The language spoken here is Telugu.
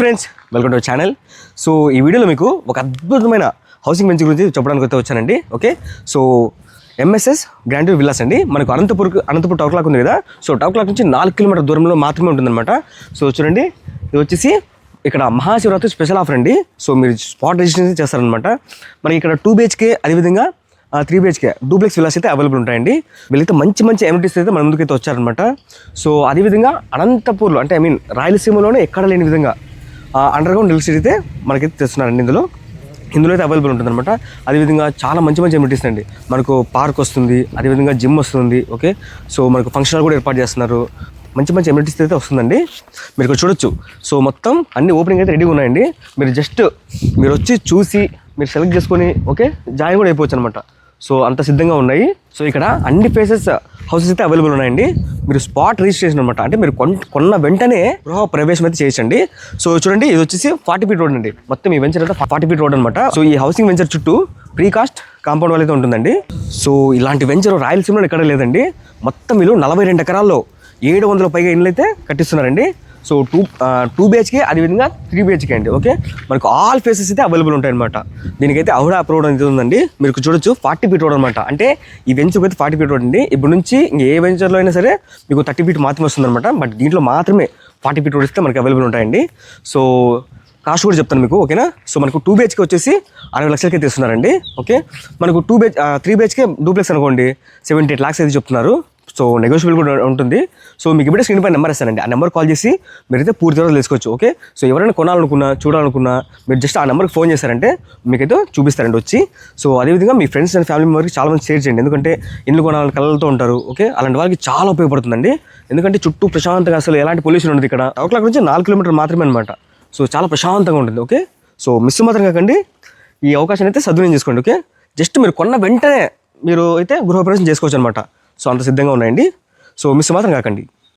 Friends welcome to channel. So ఈ వీడియోలో మీకు ఒక అద్భుతమైన హౌసింగ్ బెంచ్ గురించి చెప్పడానికి అయితే వచ్చానండి. Okay? So MSS grand villas అండి. మనకు అనంతపూర్ అనంతపూర్ టౌన్ క్లాక్ ఉంది కదా? సో టౌన్ క్లాక్ నుంచి నాలుగు కిలోమీటర్ దూరంలో మాత్రమే ఉంటుందన్నమాట. సో చూడండి. ఇది వచ్చేసి ఇక్కడ మహాశివరాత్రి స్పెషల్ ఆఫర్ అండి. సో మీరు స్పాట్ రిజిస్ట్రేషన్ చేస్తారనమాట మనకి ఇక్కడ టూ బిహెచ్కే అదేవిధంగా త్రీ బిహెచ్కే డూప్లెక్స్ విలాస్ అయితే అవైలబుల్ ఉంటాయండి. వీళ్ళైతే మంచి మంచి ఎమ్యూనిటీస్ అయితే మన ముందుకైతే వచ్చారనమాట సో అదేవిధంగా అనంతపూర్లో అంటే ఐ మీన్ రాయలసీమలోనే ఎక్కడ లేని విధంగా అండర్ గ్రౌండ్ ఎలక్ట్రిసిటీ అయితే మనకైతే తెస్తున్నారండి ఇందులో. ఇందులో అయితే అవైలబుల్ ఉంటుందన్నమాట. అదేవిధంగా చాలా మంచి మంచి ఎమ్యూనిటీస్ అండి. మనకు పార్క్ వస్తుంది అదేవిధంగా జిమ్ వస్తుంది ఓకే సో మనకు ఫంక్షన్ కూడా ఏర్పాటు చేస్తున్నారు. మంచి మంచి ఎమ్యూనిటీస్ అయితే వస్తుందండి. మీరు ఇక్కడ చూడొచ్చు. సో మొత్తం అన్ని ఓపెనింగ్ అయితే రెడీగా ఉన్నాయండి. మీరు జస్ట్ మీరు వచ్చి చూసి మీరు సెలెక్ట్ చేసుకొని ఓకే జాయిన్ కూడా అయిపోవచ్చు అనమాట సో అంత సిద్ధంగా ఉన్నాయి. సో ఇక్కడ అన్ని ప్లేసెస్ హౌసెస్ అయితే అవైలబుల్ ఉన్నాయండి. మీరు స్పాట్ రిజిస్ట్రేషన్ అనమాట అంటే మీరు కొన్ కొన్న వెంటనే గృహ ప్రవేశం అయితే చేయించండి సో చూడండి ఇది వచ్చేసి ఫార్టీ ఫీట్ రోడ్ అండి. మొత్తం ఈ వెంచర్ అయితే ఫార్టీ ఫీట్ రోడ్ అనమాట సో ఈ హౌసింగ్ వెంచర్ చుట్టూ ప్రీ కాస్ట్ కాంపౌండ్ వాళ్ళైతే ఉంటుందండి. సో ఇలాంటి వెంచర్ రాయలసీమలో ఎక్కడ లేదండి. మొత్తం వీళ్ళు నలభై రెండు ఎకరాల్లో ఏడు వందల పైగా ఇండ్లు అయితే కట్టిస్తున్నారండి. సో టూ టూ బిహెచ్కే అదేవిధంగా త్రీ బిహెచ్కే అండి ఓకే మనకు ఆల్ ఫేసెస్ అయితే అవైలబుల్ ఉంటాయన్నమాట. దీనికైతే అవుడా అప్ రోడ్ అనేది ఉందండి. మీరు చూడొచ్చు ఫార్టీ ఫీట్ రోడ్ అనమాట అంటే ఈ వెంచర్ అయితే ఫార్టీ ఫీట్ రోడ్ అండి. ఇప్పుడు నుంచి ఇంకా ఏ వెంచర్లో అయినా సరే మీకు థర్టీ ఫీట్ మాత్రమే వస్తుందన్నమాట. బట్ దీంట్లో మాత్రమే ఫార్టీ ఫీట్ రోడ్ ఇస్తే మనకి అవైలబుల్ ఉంటాయండి. సో కాస్ట్ కూడా చెప్తాను మీకు ఓకేనా సో మనకు టూ బిహెచ్కే వచ్చేసి అరవై లక్షలకి తెస్తున్నారండి ఓకే మనకు two BH three BHK duplex అనుకోండి సెవెంటీ ఎయిట్ ల్యాక్స్ అయితే చెప్తున్నారు. సో నెగోషియబుల్ కూడా ఉంటుంది. సో మీకు ఇప్పుడే స్క్రీన్ పై నెంబర్ ఇస్తానండి. ఆ నెంబర్ కాల్ చేసి మీరైతే పూర్తి తర్వాత తెలుసుకోవచ్చు ఓకే సో ఎవరైనా కొనాలనుకున్నా చూడాలనుకున్నా మీరు జస్ట్ ఆ నెంబర్కి ఫోన్ చేశారంటే మీకైతే చూపిస్తారండి వచ్చి. సో అదేవిధంగా మీ ఫ్రెండ్స్ అండ్ ఫ్యామిలీ మెంబర్కి చాలా మంది షేర్ చేయండి. ఎందుకంటే ఇల్లు కొనాలని కళ్ళతో ఉంటారు ఓకే అలాంటి వాళ్ళకి చాలా ఉపయోగపడుతుందండి. ఎందుకంటే చుట్టూ ప్రశాంతంగా అసలు ఎలాంటి పొల్యూషన్ ఉండదు ఇక్కడ. ఒక నుంచి నాలుగు కిలోమీటర్ మాత్రమే అనమాట సో చాలా ప్రశాంతంగా ఉంటుంది ఓకే సో మిస్ మాత్రం కాకండి. ఈ అవకాశాన్ని అయితే సద్వినియోగం చేసుకోండి ఓకే జస్ట్ మీరు కొన్న వెంటనే మీరు అయితే గృహప్రవేశం చేసుకోవచ్చు అనమాట సో అంత సిద్ధంగా ఉన్నాయండి. సో మిస్ మాత్రం కాకండి.